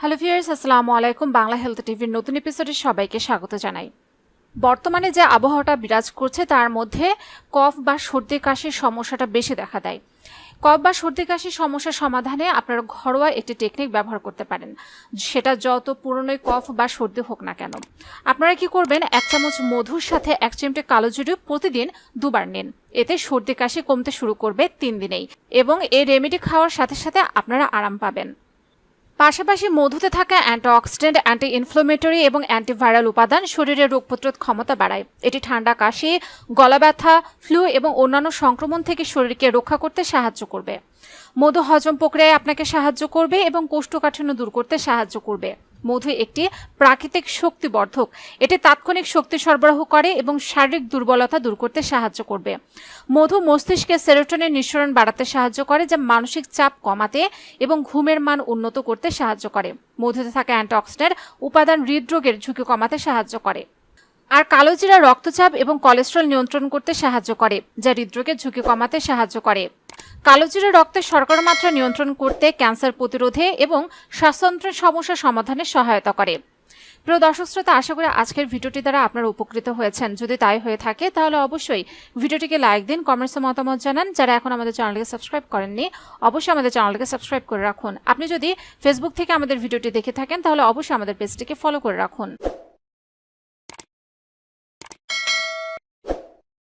Hello viewers, আসসালামু আলাইকুম। Bangla health টিভির নতুন এপিসোডে সবাইকে স্বাগত জানাই। বর্তমানে যে আবহাওয়াটা বিরাজ করছে, তার মধ্যে কফ বা সর্দি কাশির সমস্যাটা বেশি দেখা দেয়। কফ বা সর্দি কাশির সমস্যার সমাধানে আপনারা ঘরোয়া একটি টেকনিক ব্যবহার করতে পারেন। সেটা যত পুরনোই কফ বা সর্দি হোক না কেন। আপনারা কি করবেন, এক চামচ মধুর সাথে এক চিমটে কালো জিরে প্রতিদিন দুবার নিন। এতে সর্দি কাশি কমতে শুরু করবে তিন দিনেই এবং এই রেমেডি খাওয়ার সাথে সাথে আপনারা আরাম পাবেন। পাশাপাশি মধুতে থাকা অ্যান্টিঅক্সিডেন্ট অ্যান্টি ইনফ্লোমেটরি এবং অ্যান্টিভাইরাল উপাদান শরীরের রোগ প্রতিরোধ ক্ষমতা বাড়ায়। এটি ঠান্ডা, কাশি, গলা ব্যথা, ফ্লু এবং অন্যান্য সংক্রমণ থেকে শরীরকে রক্ষা করতে সাহায্য করবে। মধু হজম প্রক্রিয়ায় আপনাকে সাহায্য করবে এবং কোষ্ঠকাঠিন্য দূর করতে সাহায্য করবে। মধু একটি প্রাকৃতিক শক্তিবর্ধক। এটি তাৎক্ষণিক শক্তি সরবরাহ করে এবং শারীরিক দুর্বলতা দূর করতে সাহায্য করবে। মধু মস্তিষ্কে সেরোটনের নিঃসরণ বাড়াতে সাহায্য করে, যা মানসিক চাপ কমাতে এবং ঘুমের মান উন্নত করতে সাহায্য করে। মধুতে থাকা অ্যান্টিঅক্সিডেন্ট উপাদান হৃদরোগের ঝুঁকি কমাতে সাহায্য করে। আর কালোজিরা রক্তচাপ এবং কোলেস্ট্রল নিয়ন্ত্রণ করতে সাহায্য করে, যা হৃদরোগের ঝুঁকি কমাতে সাহায্য করে। কালোজিরা রক্তে শর্করা মাত্রা নিয়ন্ত্রণ করতে ক্যান্সার প্রতিরোধে এবং শ্বাসতন্ত্রের সমস্যা সমাধানে সহায়তা করে। প্রিয় দর্শক শ্রোতা, আশা করি আজকের ভিডিওটি দ্বারা আপনারা উপকৃত হয়েছেন। যদি তাই হয়ে থাকে, তাহলে অবশ্যই ভিডিওটিকে লাইক দিন কমেন্টসে মতামত জানান। যারা এখন আমাদের চ্যানেলকে সাবস্ক্রাইব করেননি, অবশ্যই আমাদের চ্যানেলকে সাবস্ক্রাইব করে রাখুন। আপনি যদি ফেসবুক থেকে আমাদের ভিডিওটি দেখে থাকেন, তাহলে অবশ্যই আমাদের পেজটিকে ফলো করে রাখুন।